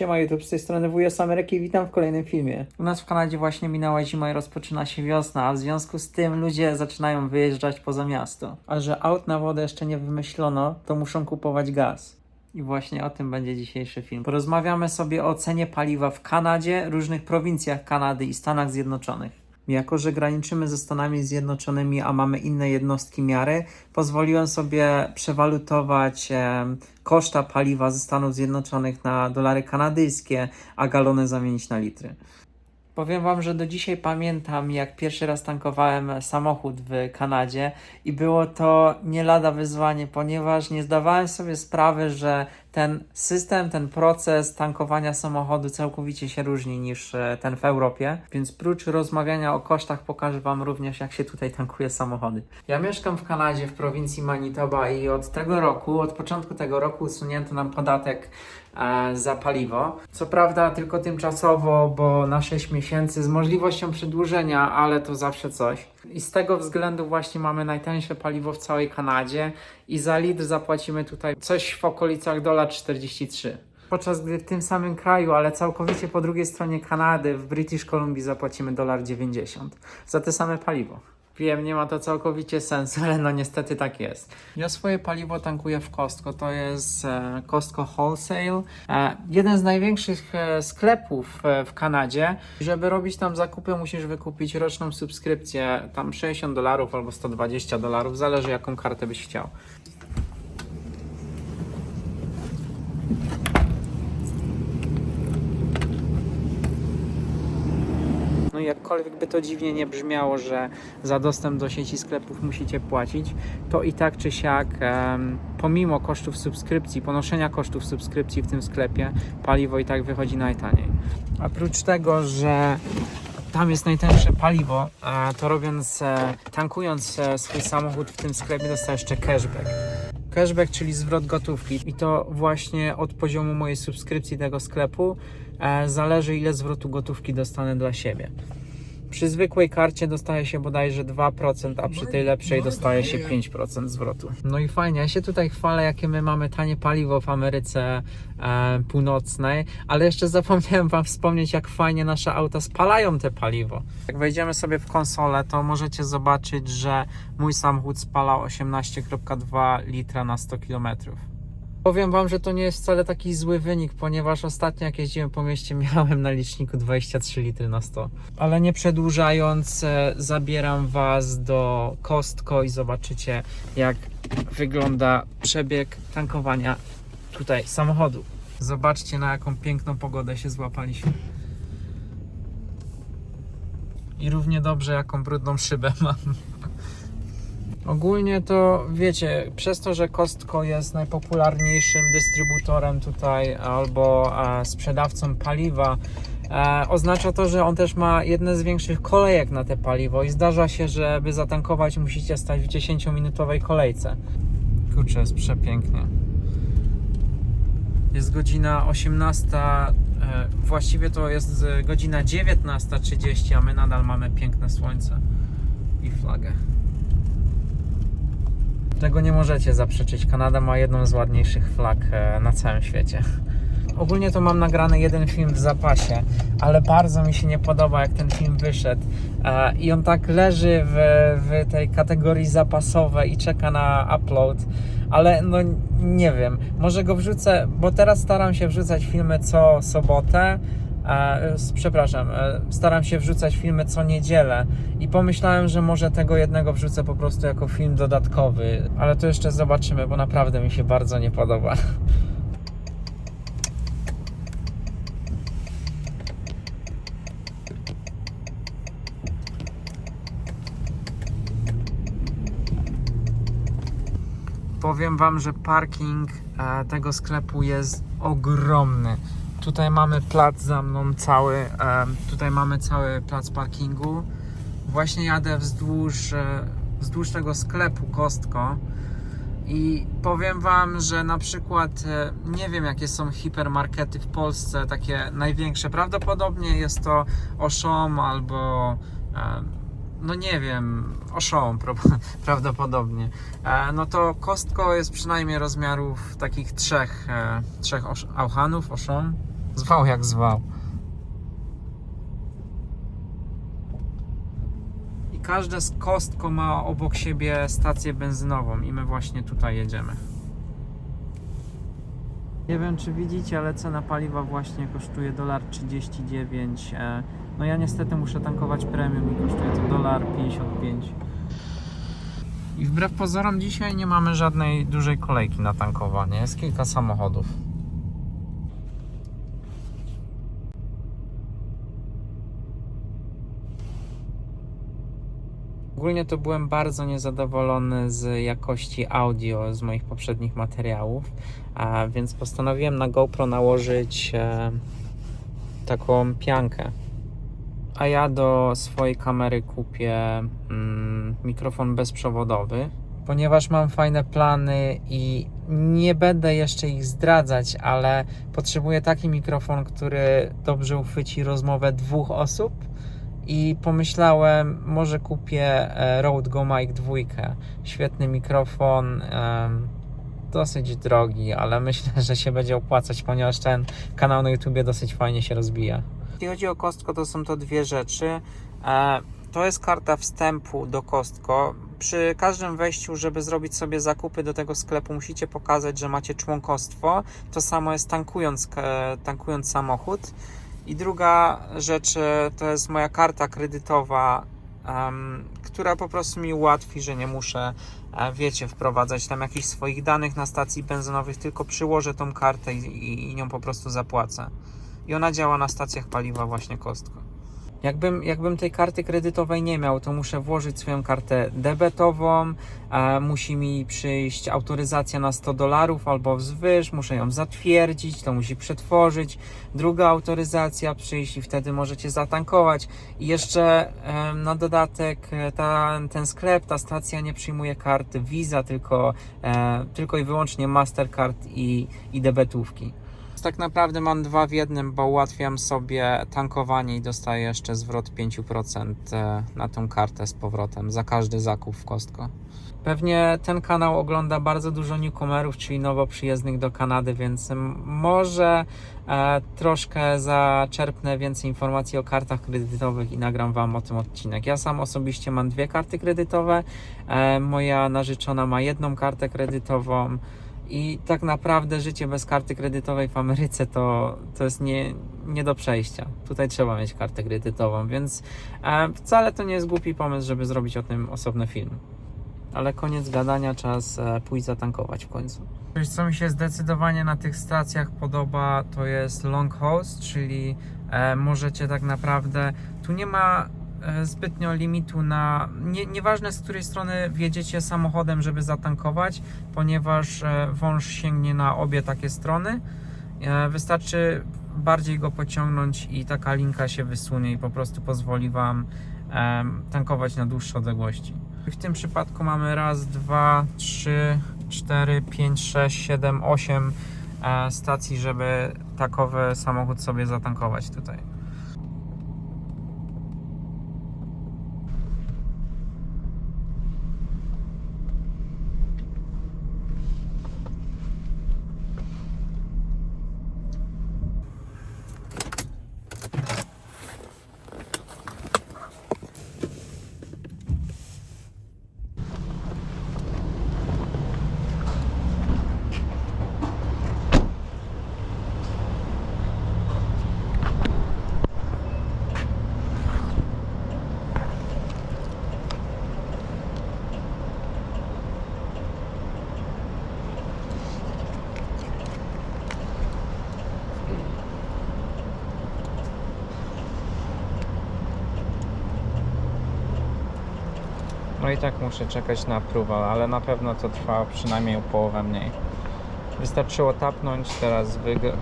Siema YouTube, z tej strony z Ameryki i witam w kolejnym filmie. U nas w Kanadzie właśnie minęła zima i rozpoczyna się wiosna, a w związku z tym ludzie zaczynają wyjeżdżać poza miasto. A że aut na wodę jeszcze nie wymyślono, to muszą kupować gaz. I właśnie o tym będzie dzisiejszy film. Porozmawiamy sobie o cenie paliwa w Kanadzie, różnych prowincjach Kanady i Stanach Zjednoczonych. Jako, że graniczymy ze Stanami Zjednoczonymi, a mamy inne jednostki miary, pozwoliłem sobie przewalutować koszta paliwa ze Stanów Zjednoczonych na dolary kanadyjskie, a galony zamienić na litry. Powiem Wam, że do dzisiaj pamiętam, jak pierwszy raz tankowałem samochód w Kanadzie i było to nie lada wyzwanie, ponieważ nie zdawałem sobie sprawy, że ten system, ten proces tankowania samochodu całkowicie się różni niż e, ten w Europie. Więc prócz rozmawiania o kosztach, pokażę Wam również, jak się tutaj tankuje samochody. Ja mieszkam w Kanadzie, w prowincji Manitoba i od tego roku, od początku tego roku usunięto nam podatek za paliwo. Co prawda tylko tymczasowo, bo na 6 miesięcy z możliwością przedłużenia, ale to zawsze coś. I z tego względu właśnie mamy najtańsze paliwo w całej Kanadzie i za litr zapłacimy tutaj coś w okolicach dolar 43. Podczas gdy w tym samym kraju, ale całkowicie po drugiej stronie Kanady, w British Columbia zapłacimy dolar 90 za te same paliwo. Wiem, nie ma to całkowicie sensu, ale no niestety tak jest. Ja swoje paliwo tankuję w Costco, to jest e, Costco Wholesale. E, jeden z największych e, sklepów w Kanadzie. Żeby robić tam zakupy, musisz wykupić roczną subskrypcję, tam 60 dolarów albo 120 dolarów, zależy jaką kartę byś chciał. Jakkolwiek by to dziwnie nie brzmiało, że za dostęp do sieci sklepów musicie płacić, to i tak czy siak, pomimo kosztów subskrypcji, ponoszenia kosztów subskrypcji w tym sklepie, paliwo i tak wychodzi najtaniej. Oprócz tego, że tam jest najtańsze paliwo, e, to robiąc, e, tankując e, swój samochód w tym sklepie, dostajesz jeszcze cashback. Cashback, czyli zwrot gotówki. I to właśnie od poziomu mojej subskrypcji tego sklepu zależy, ile zwrotu gotówki dostanę dla siebie. Przy zwykłej karcie dostaje się bodajże 2%, a przy tej lepszej dostaje się 5% zwrotu. No i fajnie, ja się tutaj chwalę, jakie my mamy tanie paliwo w Ameryce e, Północnej, ale jeszcze zapomniałem Wam wspomnieć, jak fajnie nasze auta spalają te paliwo. Jak wejdziemy sobie w konsolę, to możecie zobaczyć, że mój samochód spala 18,2 litra na 100 kilometrów. Powiem Wam, że to nie jest wcale taki zły wynik, ponieważ ostatnio jak jeździłem po mieście miałem na liczniku 23 litry na 100. Ale nie przedłużając, e, zabieram Was do Costco i zobaczycie jak wygląda przebieg tankowania tutaj samochodu. Zobaczcie na jaką piękną pogodę się złapaliśmy. I równie dobrze jaką brudną szybę mam. Ogólnie to wiecie, przez to, że Costco jest najpopularniejszym dystrybutorem tutaj albo e, sprzedawcą paliwa, e, oznacza to, że on też ma jedne z większych kolejek na te paliwo i zdarza się, że by zatankować musicie stać w 10-minutowej kolejce. Kurczę, jest przepięknie. Jest godzina 18, e, właściwie to jest e, godzina 19.30, a my nadal mamy piękne słońce i flagę. Tego nie możecie zaprzeczyć. Kanada ma jedną z ładniejszych flag e, na całym świecie. Ogólnie to mam nagrany jeden film w zapasie, ale bardzo mi się nie podoba, jak ten film wyszedł. E, I on tak leży w, w tej kategorii zapasowej i czeka na upload. Ale no nie wiem, może go wrzucę, bo teraz staram się wrzucać filmy co sobotę. E, przepraszam, e, staram się wrzucać filmy co niedzielę i pomyślałem, że może tego jednego wrzucę po prostu jako film dodatkowy, ale to jeszcze zobaczymy, bo naprawdę mi się bardzo nie podoba. Powiem Wam, że parking e, tego sklepu jest ogromny. Tutaj mamy plac za mną cały, tutaj mamy cały plac parkingu. Właśnie jadę wzdłuż, e, wzdłuż tego sklepu Kostko i powiem Wam, że na przykład e, nie wiem jakie są hipermarkety w Polsce, takie największe. Prawdopodobnie jest to Auchan albo no nie wiem, pro- prawdopodobnie. E, no to Kostko jest przynajmniej rozmiarów takich trzech, trzech Auch- Auchanów, Auchan. Zwał jak zwał. I każde z kostko ma obok siebie stację benzynową i my właśnie tutaj jedziemy. Nie wiem czy widzicie, ale cena paliwa właśnie kosztuje dolar 39. e, No ja niestety muszę tankować premium i kosztuje to dolar 55. I wbrew pozorom dzisiaj nie mamy żadnej dużej kolejki na tankowanie. Jest kilka samochodów. Ogólnie to byłem bardzo niezadowolony z jakości audio z moich poprzednich materiałów, a więc postanowiłem na GoPro nałożyć e, taką piankę. A ja do swojej kamery kupię mm, mikrofon bezprzewodowy, ponieważ mam fajne plany i nie będę jeszcze ich zdradzać, ale potrzebuję taki mikrofon, który dobrze uchwyci rozmowę dwóch osób i pomyślałem, może kupię e, Rode Go Mic 2. Świetny mikrofon, dosyć drogi, ale myślę, że się będzie opłacać, ponieważ ten kanał na YouTubie dosyć fajnie się rozwija. Jeśli chodzi o Kostko, to są to dwie rzeczy. E, To jest karta wstępu do Kostko. Przy każdym wejściu, żeby zrobić sobie zakupy do tego sklepu, musicie pokazać, że macie członkostwo. To samo jest tankując, e, tankując samochód. I druga rzecz e, to jest moja karta kredytowa, em, która po prostu mi ułatwi, że nie muszę, e, wiecie, wprowadzać tam jakichś swoich danych na stacji benzynowych, tylko przyłożę tą kartę i, i, i nią po prostu zapłacę. I ona działa na stacjach paliwa właśnie Kostko. Jakbym, jakbym tej karty kredytowej nie miał, to muszę włożyć swoją kartę debetową, e, musi mi przyjść autoryzacja na 100 dolarów albo wzwyż, muszę ją zatwierdzić, to musi przetworzyć, druga autoryzacja przyjść i wtedy możecie zatankować. I jeszcze e, na dodatek e, ta, ten sklep, ta stacja nie przyjmuje karty Visa, tylko, e, tylko i wyłącznie Mastercard i, i debetówki. Tak naprawdę mam dwa w jednym, bo ułatwiam sobie tankowanie i dostaję jeszcze zwrot 5% e, na tą kartę z powrotem za każdy zakup w Kostko. Pewnie ten kanał ogląda bardzo dużo newcomerów, czyli nowo przyjezdnych do Kanady, więc może e, troszkę zaczerpnę więcej informacji o kartach kredytowych i nagram Wam o tym odcinek. Ja sam osobiście mam dwie karty kredytowe, e, moja narzeczona ma jedną kartę kredytową. I tak naprawdę życie bez karty kredytowej w Ameryce to, to jest nie, nie do przejścia. Tutaj trzeba mieć kartę kredytową, więc e, wcale to nie jest głupi pomysł, żeby zrobić o tym osobny film. Ale koniec gadania, czas e, pójść zatankować w końcu. Coś, co mi się zdecydowanie na tych stacjach podoba, to jest long hose, czyli e, możecie tak naprawdę. Tu nie ma zbytnio limitu na. Nie, nieważne z której strony wjedziecie samochodem, żeby zatankować, ponieważ e, wąż sięgnie na obie takie strony. E, Wystarczy bardziej go pociągnąć i taka linka się wysunie i po prostu pozwoli Wam tankować na dłuższe odległości. W tym przypadku mamy raz, dwa, trzy, cztery, pięć, sześć, siedem, osiem e, stacji, żeby takowy samochód sobie zatankować tutaj. No i tak muszę czekać na approval, ale na pewno to trwa przynajmniej o połowę mniej. Wystarczyło tapnąć, teraz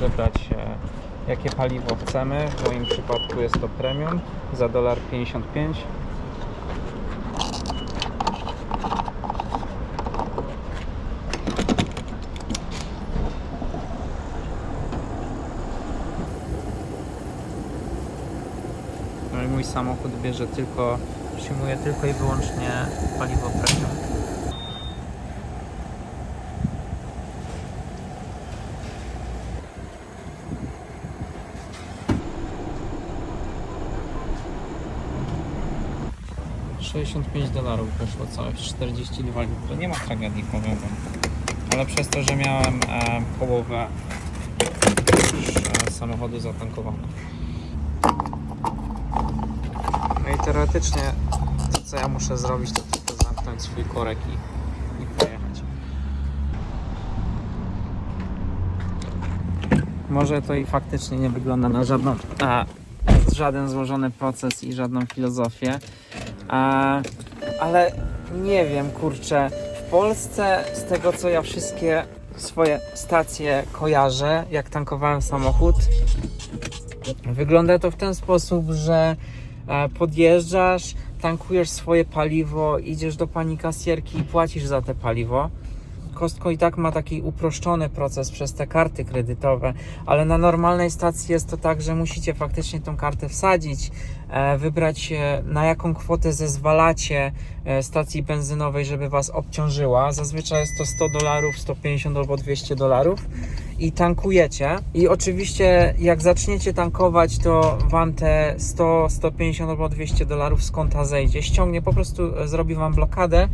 wybrać e, jakie paliwo chcemy. W moim przypadku jest to premium za dolar 55. No i mój samochód bierze tylko, utrzymuje tylko i wyłącznie paliwo premium. $65 dolarów wyszło całość, 42 litry. Nie ma tragedii, powiem wam, Ale przez to, że miałem e, połowę e, samochodu zatankowanego. Teoretycznie to co ja muszę zrobić to tylko zamknąć swój korek i, i pojechać. Może to i faktycznie nie wygląda na żadną, a, żaden złożony proces i żadną filozofię, a, ale nie wiem, kurczę. W Polsce, z tego co ja wszystkie swoje stacje kojarzę, jak tankowałem samochód, wygląda to w ten sposób, że podjeżdżasz, tankujesz swoje paliwo, idziesz do pani kasjerki i płacisz za te paliwo. Kostko i tak ma taki uproszczony proces przez te karty kredytowe, ale na normalnej stacji jest to tak, że musicie faktycznie tą kartę wsadzić, e, wybrać e, na jaką kwotę zezwalacie e, stacji benzynowej, żeby was obciążyła. Zazwyczaj jest to 100 dolarów, 150 albo 200 dolarów i tankujecie. I oczywiście jak zaczniecie tankować, to wam te 100, 150 albo 200 dolarów z konta zejdzie. Ściągnie, po prostu e, zrobi wam blokadę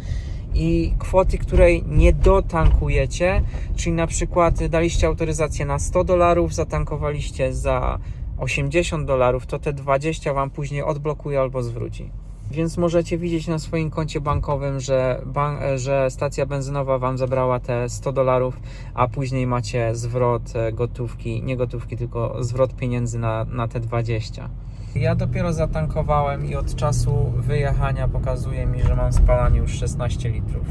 i kwoty, której nie dotankujecie, czyli na przykład daliście autoryzację na 100 dolarów, zatankowaliście za 80 dolarów, to te 20 wam później odblokuje albo zwróci. Więc możecie widzieć na swoim koncie bankowym, że, ban- że stacja benzynowa wam zabrała te 100 dolarów, a później macie zwrot e, gotówki, nie gotówki, tylko zwrot pieniędzy na, na te 20. Ja dopiero zatankowałem i od czasu wyjechania pokazuje mi, że mam spalanie już 16 litrów.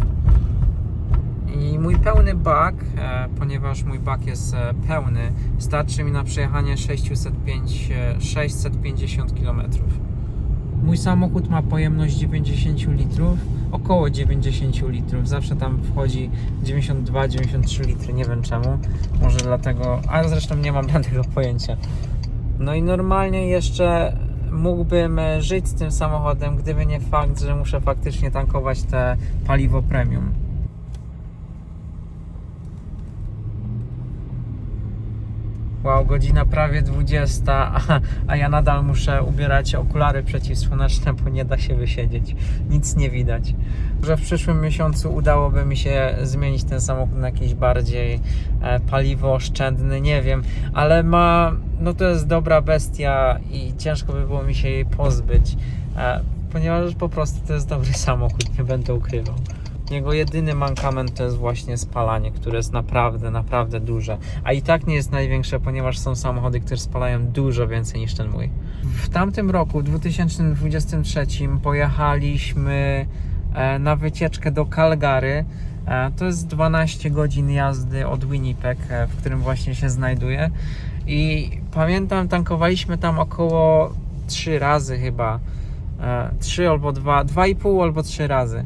I mój pełny bak, e, ponieważ mój bak jest e, pełny, starczy mi na przejechanie 605, e, 650 km. Mój samochód ma pojemność 90 litrów, około 90 litrów. Zawsze tam wchodzi 92-93 litry, nie wiem czemu. Może dlatego, a zresztą nie mam żadnego pojęcia. No i normalnie jeszcze mógłbym żyć z tym samochodem, gdyby nie fakt, że muszę faktycznie tankować te paliwo premium. Wow, godzina prawie 20, a, a ja nadal muszę ubierać okulary przeciwsłoneczne, bo nie da się wysiedzieć. Nic nie widać. Że w przyszłym miesiącu udałoby mi się zmienić ten samochód na jakiś bardziej e, paliwoo oszczędny, nie wiem, ale ma, no to jest dobra bestia i ciężko by było mi się jej pozbyć, e, ponieważ po prostu to jest dobry samochód, nie będę ukrywał. Jego jedyny mankament to jest właśnie spalanie, które jest naprawdę, naprawdę duże. A i tak nie jest największe, ponieważ są samochody, które spalają dużo więcej niż ten mój. W tamtym roku, w 2023, pojechaliśmy e, na wycieczkę do Calgary. E, To jest 12 godzin jazdy od Winnipeg, e, w którym właśnie się znajduję. I pamiętam, tankowaliśmy tam około 3 razy chyba. 3 albo 2, 2,5 albo 3 razy.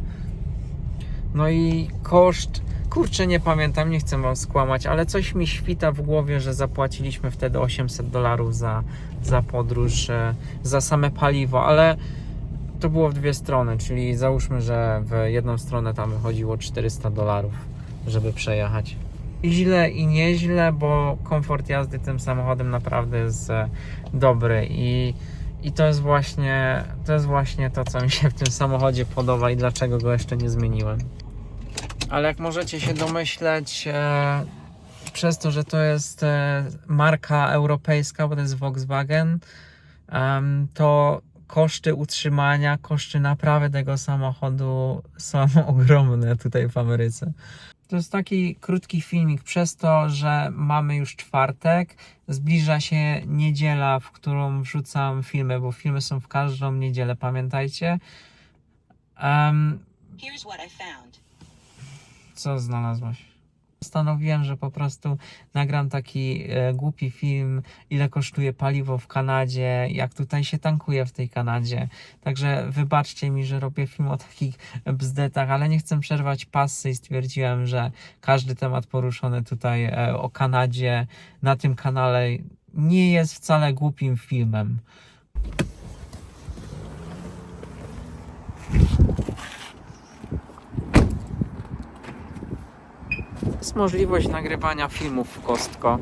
No i koszt, kurczę, nie pamiętam, nie chcę wam skłamać, ale coś mi świta w głowie, że zapłaciliśmy wtedy 800 dolarów za, za podróż, e, za same paliwo, ale to było w dwie strony, czyli załóżmy, że w jedną stronę tam wychodziło 400 dolarów, żeby przejechać. Źle i nieźle, bo komfort jazdy tym samochodem naprawdę jest e, dobry i i to jest właśnie to jest właśnie to, co mi się w tym samochodzie podoba i dlaczego go jeszcze nie zmieniłem. Ale jak możecie się domyśleć, e, przez to, że to jest e, marka europejska, bo to jest Volkswagen, to koszty utrzymania, koszty naprawy tego samochodu są ogromne tutaj w Ameryce. To jest taki krótki filmik, przez to, że mamy już czwartek, zbliża się niedziela, w którą wrzucam filmy, bo filmy są w każdą niedzielę, pamiętajcie. Em, Here's what I found. Co znalazłaś? Postanowiłem, że po prostu nagram taki e, głupi film, ile kosztuje paliwo w Kanadzie, jak tutaj się tankuje w tej Kanadzie. Także wybaczcie mi, że robię film o takich bzdetach, ale nie chcę przerwać pasy i stwierdziłem, że każdy temat poruszony tutaj e, o Kanadzie na tym kanale nie jest wcale głupim filmem. Jest możliwość nagrywania filmów w Kostko.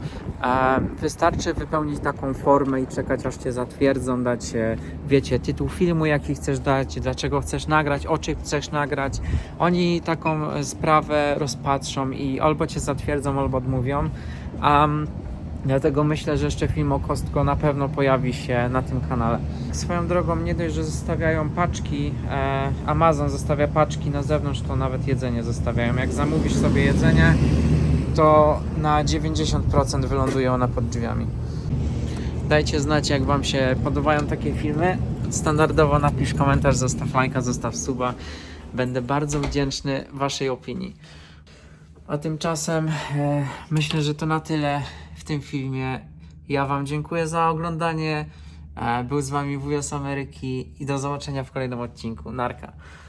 Wystarczy wypełnić taką formę i czekać aż cię zatwierdzą, dać e, wiecie, tytuł filmu jaki chcesz dać, dlaczego chcesz nagrać, o czym chcesz nagrać. Oni taką e, sprawę rozpatrzą i albo cię zatwierdzą, albo odmówią. Dlatego myślę, że jeszcze film o Kostko na pewno pojawi się na tym kanale. Swoją drogą, nie dość, że zostawiają paczki, e, Amazon zostawia paczki na zewnątrz, to nawet jedzenie zostawiają. Jak zamówisz sobie jedzenie, to na 90% wyląduje ona pod drzwiami. Dajcie znać, jak Wam się podobają takie filmy. Standardowo napisz komentarz, zostaw lajka, zostaw suba. Będę bardzo wdzięczny Waszej opinii. A tymczasem e, myślę, że to na tyle tym filmie. Ja Wam dziękuję za oglądanie. E, był z Wami wujas Ameryki i do zobaczenia w kolejnym odcinku. Narka.